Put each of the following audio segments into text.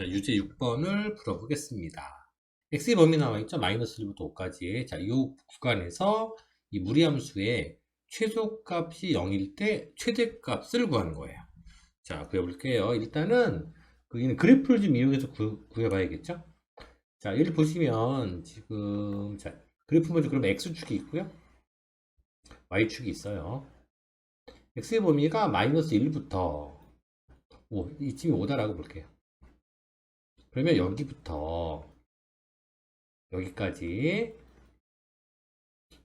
자, 유제 6번을 풀어보겠습니다. x의 범위 나와있죠? 마이너스 1부터 5까지. 자, 이 구간에서 이 무리함수의 최소값이 0일 때 최대값을 구하는 거예요. 자, 구해볼게요. 일단은 여기는 그래프를 좀 이용해서 구, 구해봐야겠죠? 자, 여기 보시면 지금 자, 그래프 먼저 그러면 x축이 있고요. y축이 있어요. x의 범위가 마이너스 1부터 5, 이쯤이 5다라고 볼게요. 그러면 여기부터 여기까지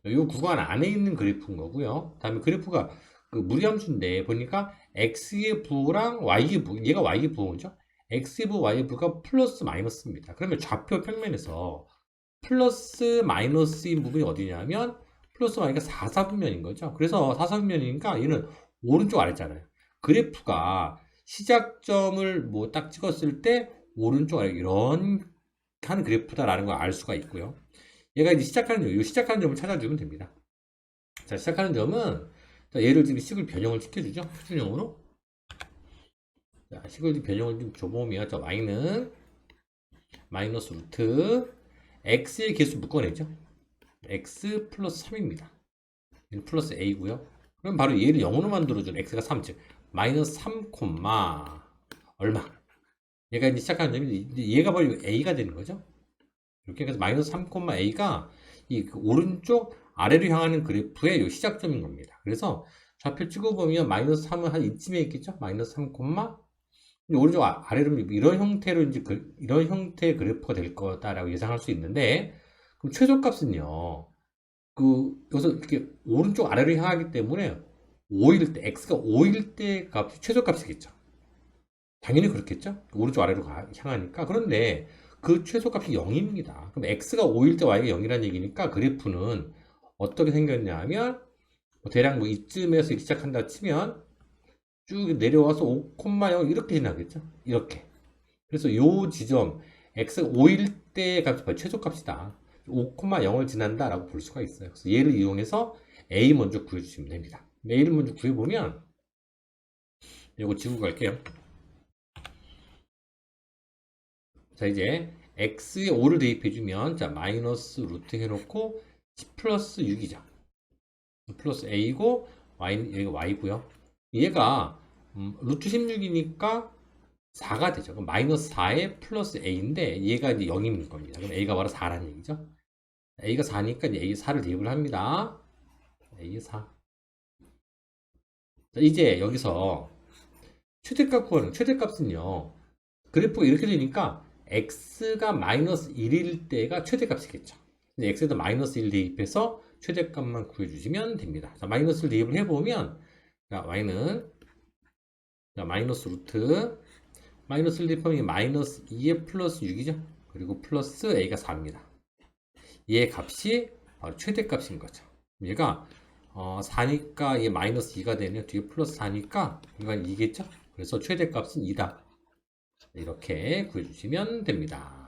이 구간 안에 있는 그래프인 거고요. 다음에 그래프가 그 무리함수인데 보니까 x의 부랑 y의 부, 얘가 y의 부호죠. x의 부, y의 부가 플러스 마이너스입니다. 그러면 좌표 평면에서 플러스 마이너스인 부분이 어디냐면 플러스 마이너스가 4, 4분면인 거죠. 그래서 4, 4분면이니까 얘는 오른쪽 아래잖아요. 그래프가 시작점을 뭐 딱 찍었을 때 오른쪽 아래 이런 한 그래프다라는 걸 알 수가 있고요. 얘가 이제 시작하는 점, 이 시작하는 점을 찾아주면 됩니다. 자, 시작하는 점은 자, 얘를 지금 식을 변형을 시켜주죠. 표준형으로. 자, 식을 변형을 좀 줘보면 자, y는 마이너스 루트 x의 개수 묶어내죠. x 플러스 3입니다. 얘는 플러스 a고요. 그럼 바로 얘를 0으로 만들어준 x가 3, 즉 마이너스 3, 얼마? 얘가 이제 시작하는 점이 얘가 바로 a가 되는 거죠. 이렇게 해서 마이너스 3,a가 이그 오른쪽 아래로 향하는 그래프의 요 시작점인 겁니다. 그래서 좌표 찍어보면 마이너스 3은 한 이쯤에 있겠죠? 마이너스 3, 오른쪽 아- 아래로 이런 형태로 이제 그, 이런 형태의 그래프가 될 거다라고 예상할 수 있는데 그럼 최소값은요. 그 여기서 이렇게 오른쪽 아래로 향하기 때문에 5일 때 x가 5일 때 값이 최소값이겠죠. 당연히 그렇겠죠? 오른쪽 아래로 가- 향하니까. 그런데 그 최소값이 0입니다. 그럼 x가 5일 때 y가 0이라는 얘기니까 그래프는 어떻게 생겼냐 면 대략 뭐 이쯤에서 시작한다 치면 쭉 내려와서 5,0 이렇게 지나겠죠? 이렇게. 그래서 요 지점 x가 5일 때 값이 최소값이다. 5,0을 지난다라고 볼 수가 있어요. 그래서 얘를 이용해서 a 먼저 구해주시면 됩니다. a를 먼저 구해보면 이거 지우고 갈게요. 자 이제 x에 5를 대입해주면 자 마이너스 루트 해놓고 10 플러스 6이죠. 플러스 a고 y 여기가 y고요. 얘가 음, 루트 16이니까 4가 되죠. 그럼 마이너스 4에 플러스 a인데 얘가 이제 0인 겁니다. 그럼 a가 바로 4라는 얘기죠. a가 4니까 이제 a 4를 대입을 합니다. a 4. 자, 이제 여기서 최대값 구하는 최대값은요. 그래프가 이렇게 되니까 x가 마이너스 1일 때가 최대값이겠죠. 이제 x에다 마이너스 1 대입해서 최대값만 구해주시면 됩니다. 자, 마이너스를 대입을 해보면 자, y는 자, 마이너스 루트 마이너스를 대입하면 마이너스 2에 플러스 6이죠. 그리고 플러스 a가 4입니다. 얘 값이 바로 최대값인 거죠. 얘가 어, 4니까 얘 마이너스 2가 되네요. 뒤에 플러스 4니까 이건 2겠죠. 그래서 최대값은 2다. 이렇게 구해주시면 됩니다.